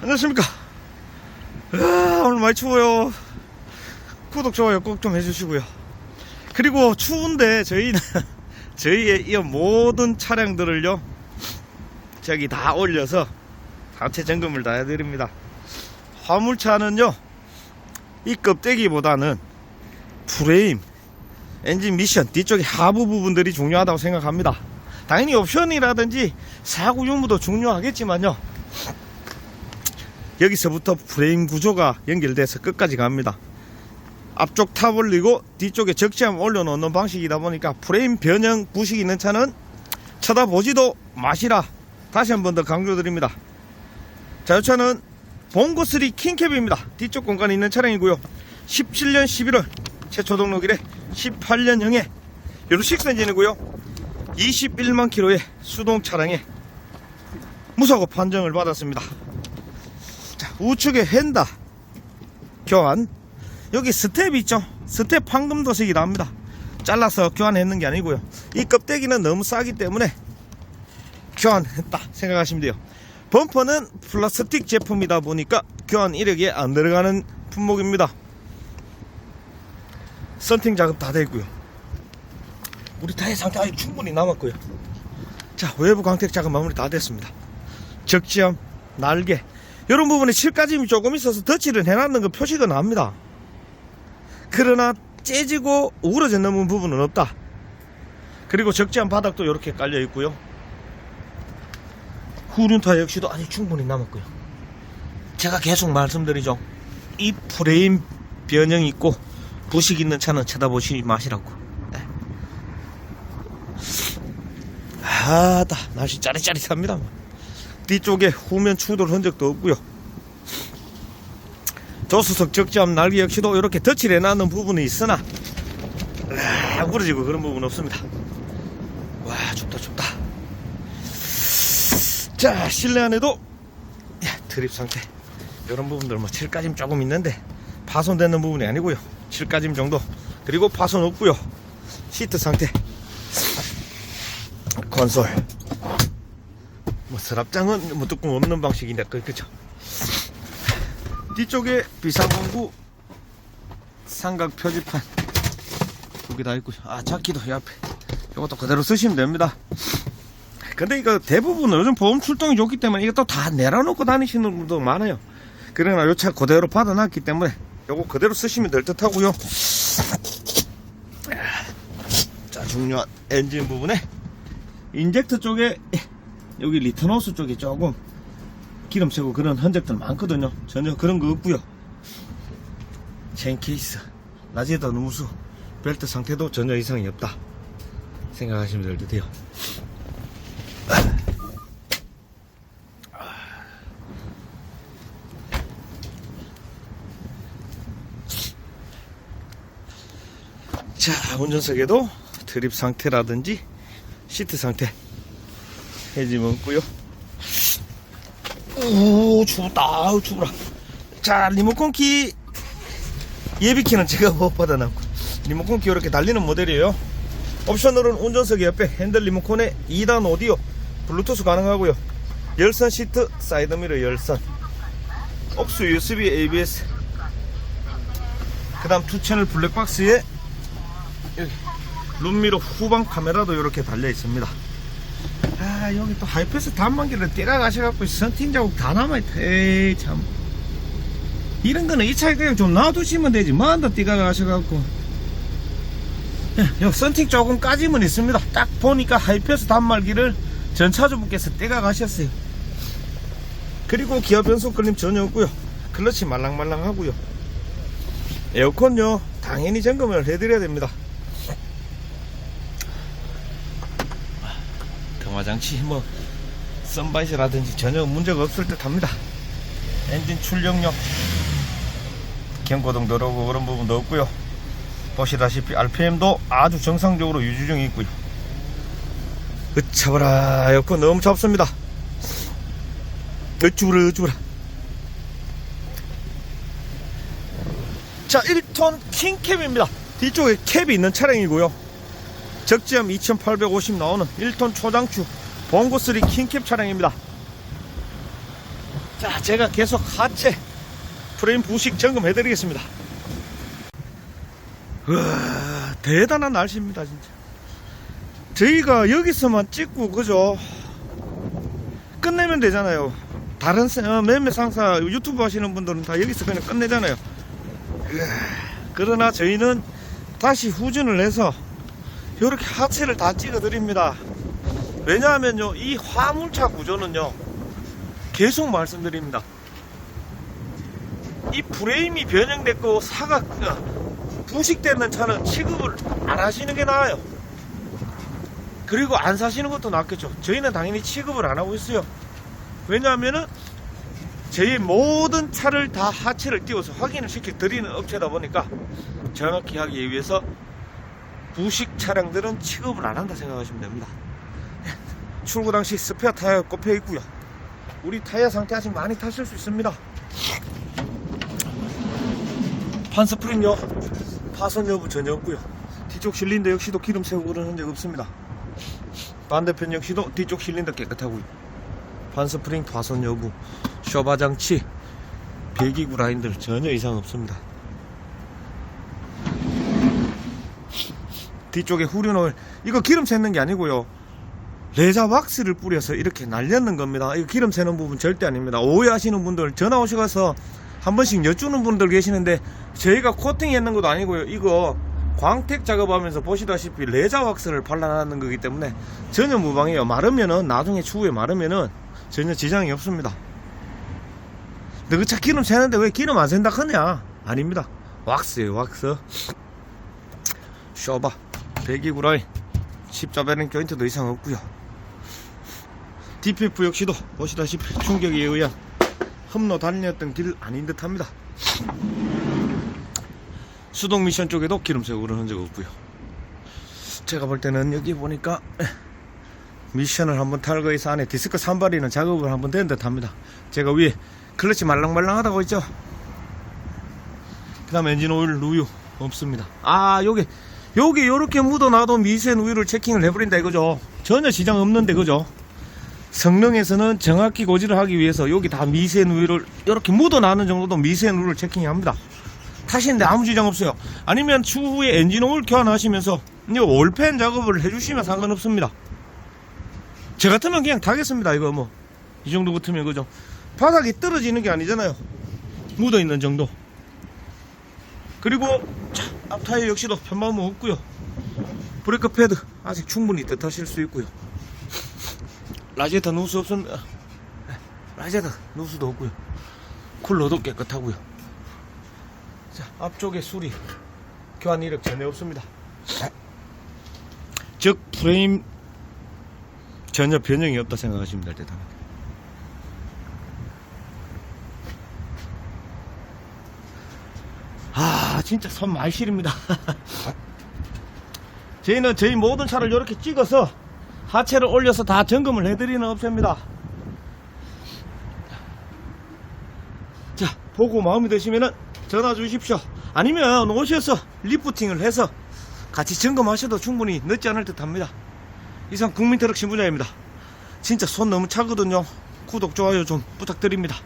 안녕하십니까. 아, 오늘 많이 추워요. 구독, 좋아요 꼭 좀 해주시고요. 그리고 추운데 저희는 저희의 이 모든 차량들을요, 저기 다 올려서 자체 점검을 다 해드립니다. 화물차는요, 이 껍데기보다는 프레임, 엔진 미션, 뒤쪽에 하부 부분들이 중요하다고 생각합니다. 당연히 옵션이라든지 사고 유무도 중요하겠지만요. 여기서부터 프레임 구조가 연결돼서 끝까지 갑니다. 앞쪽 탑 올리고 뒤쪽에 적재함 올려놓는 방식이다 보니까 프레임 변형 부식 있는 차는 쳐다보지도 마시라. 다시 한 번 더 강조드립니다. 자, 이 차는 봉고 3 킹캡입니다. 뒤쪽 공간에 있는 차량이고요. 17년 11월 최초 등록일에 18년형에 유로 6 엔진이고요. 21만 킬로의 수동 차량에 무사고 판정을 받았습니다. 자, 우측에 핸다 교환. 여기 스텝 있죠? 스텝 황금 도색이 나옵니다. 잘라서 교환했는 게 아니고요. 이 껍데기는 너무 싸기 때문에 교환했다 생각하시면 돼요. 범퍼는 플라스틱 제품이다 보니까 교환 이력에 안 들어가는 품목입니다. 썬팅 작업 다 됐고요. 우리 타의 상태 아직 충분히 남았고요. 자, 외부 광택 작업 마무리 다 됐습니다. 적지함, 날개, 이런 부분에 실까짐이 조금 있어서 덧칠을 해놨는 거 표시가 납니다. 그러나 째지고 우러져 넘은 부분은 없다. 그리고 적지함 바닥도 이렇게 깔려 있고요. 후륜타 역시도 아직 충분히 남았고요. 제가 계속 말씀드리죠. 이 프레임 변형이 있고 부식 있는 차는 쳐다보시지 마시라고. 네. 아다 날씨 짜릿짜릿합니다. 뒤쪽에 후면 추돌 흔적도 없고요. 조수석 적지함 날개 역시도 이렇게 덧칠 해 놨는 부분이 있으나 아, 우러지고 그런 부분 없습니다. 와 춥다 춥다. 자 실내 안에도 야, 드립 상태 이런 부분들 뭐 칠까짐 조금 있는데 파손되는 부분이 아니고요. 칠까짐 정도 그리고 파손 없고요. 시트 상태 건솔 뭐 서랍장은 뭐 뚜껑 없는 방식인데 그 그죠? 뒤쪽에 비상공구 삼각 표지판. 두개다 있고. 아 차키도 옆에. 이것도 그대로 쓰시면 됩니다. 근데 이거 대부분 요즘 보험 출동이 좋기 때문에 이것도 다 내려놓고 다니시는 분도 많아요. 그러나 요 차 그대로 받아놨기 때문에 요거 그대로 쓰시면 될 듯 하고요. 자 중요한 엔진 부분에 인젝터 쪽에 여기 리턴호스 쪽에 조금 기름 새고 그런 흔적들 많거든요. 전혀 그런 거 없고요. 체인 케이스, 라지에다 누무수, 벨트 상태도 전혀 이상이 없다. 생각하시면 될 듯해요. 자, 운전석에도 드립 상태라든지 시트 상태 해짐 없고요. 오 아우 추워라. 자 리모컨 키 예비키는 제가 못 받아놨고. 리모컨 키 이렇게 달리는 모델이에요. 옵션으로는 운전석 옆에 핸들 리모컨에 2단 오디오 블루투스 가능하고요. 열선 시트 사이드미러 열선 옥수 USB ABS 그 다음 투 채널 블랙박스에 룸미러 후방 카메라도 이렇게 달려 있습니다 아 여기 또 하이패스 단만기를 떼가가셔갖고 선팅 자국 다 남아있다 에이 참. 이런 거는 이 차에 그냥 좀 놔두시면 되지. 뭐한다 떼가가셔갖고. 여기 선팅 조금 까짐은 있습니다. 딱 보니까 하이패스 단말기를 전차주분께서 떼가가셨어요. 그리고 기어 변속 걸림 전혀 없고요. 클러치 말랑말랑하고요. 에어컨요 당연히 점검을 해드려야 됩니다 등화장치 뭐 선바이스라든지 전혀 문제가 없을 듯 합니다. 엔진 출력력 경고등 들어오고 그런 부분도 없고요. 보시다시피 RPM도 아주 정상적으로 유지 중에 있고요. 으차보라 에어컨 너무 잡습니다. 으쭈부라 으쭈부라 자 1톤 킹캡입니다. 뒤쪽에 캡이 있는 차량이고요 적지함 2850 나오는 1톤 초장추 봉고3 킹캡 차량입니다. 자, 제가 계속 하체 프레임 부식 점검해 드리겠습니다. 우와, 대단한 날씨입니다, 진짜. 저희가 여기서만 찍고, 그죠? 끝내면 되잖아요. 다른 세- 어, 매매 상사 유튜브 하시는 분들은 다 여기서 그냥 끝내잖아요. 그러나 저희는 다시 후진을 해서 이렇게 하체를 다 찍어 드립니다. 왜냐하면요, 이 화물차 구조는요, 계속 말씀드립니다. 이 프레임이 변형됐고 사각 어, 부식되는 차는 취급을 안 하시는 게 나아요. 그리고 안 사시는 것도 낫겠죠. 저희는 당연히 취급을 안 하고 있어요. 왜냐하면은 저희 모든 차를 다 하체를 띄워서 확인을 시켜 드리는 업체다 보니까 정확히 하기 위해서 부식 차량들은 취급을 안 한다 생각하시면 됩니다. 출고 당시 스페어 타이어 꼽혀 있고요. 우리 타이어 상태 아직 많이 타실 수 있습니다. 판스프링요 파손 여부 전혀 없고요. 뒤쪽 실린더 역시도 기름 새고 그런 흔적 없습니다. 반대편 역시도 뒤쪽 실린더 깨끗하고요. 판스프링 파손 여부, 쇼바 장치, 배기구 라인들 전혀 이상 없습니다. 뒤쪽에 후륜을 이거 기름 새는 게 아니고요. 레자 왁스를 뿌려서 이렇게 날렸는 겁니다. 이거 기름 새는 부분 절대 아닙니다. 오해하시는 분들 전화 오셔서 한 번씩 여쭈는 분들 계시는데 저희가 코팅 했는 것도 아니고요. 이거 광택 작업하면서 보시다시피 레자 왁스를 발라놨는 거기 때문에 전혀 무방해요. 마르면은 나중에 추후에 마르면은 전혀 지장이 없습니다. 너그 차 기름 새는데 왜 기름 안 샌다 하냐? 아닙니다. 왁스예요, 왁스. 쇼바, 배기구 라인, 십자배는 조인트도 이상 없고요. DPF 역시도 보시다시피 충격에 의한 험로 달렸던 길 아닌 듯 합니다. 수동 미션 쪽에도 기름 새고 그런 흔적 없고요. 제가 볼 때는 여기 보니까 미션을 한번 탈거해서 안에 디스크 산발이는 작업을 한번 된 듯 합니다. 제가 위에 클러치 말랑말랑하다고 했죠? 그 다음 엔진 오일 누유 없습니다. 아, 요게, 요게 요렇게 묻어놔도 미세한 우유를 체킹을 해버린다 이거죠. 전혀 지장 없는데, 그죠? 성능에서는 정확히 고지를 하기 위해서 여기 다 미세한 우유를 이렇게 묻어나는 정도도 미세한 우유를 체킹해야 합니다. 타시는데 아무 지장 없어요. 아니면 추후에 엔진 오일 교환하시면서 이 올펜 작업을 해주시면 상관없습니다. 저 같으면 그냥 타겠습니다. 이거 뭐 이 정도 붙으면 그죠? 바닥이 떨어지는 게 아니잖아요. 묻어 있는 정도. 그리고 자, 앞타이어 역시도 편마모 없고요. 브레이크 패드 아직 충분히 뜻하실 수 있고요. 라제타 누수 없습니다. 라제타 누수도 없고요. 쿨러도 깨끗하고요. 자, 앞쪽에 수리 교환 이력 전혀 없습니다. 즉 프레임 전혀 변형이 없다 생각하시면 될 듯 합니다. 아 진짜 손 많이 시립니다. 저희는 저희 모든 차를 이렇게 찍어서 하체를 올려서 다 점검을 해드리는 업체입니다. 자, 보고 마음에 드시면은 전화 주십시오. 아니면 오셔서 리프팅을 해서 같이 점검하셔도 충분히 늦지 않을 듯 합니다. 이상 국민트럭 신부자입니다. 진짜 손 너무 차거든요. 구독, 좋아요 좀 부탁드립니다.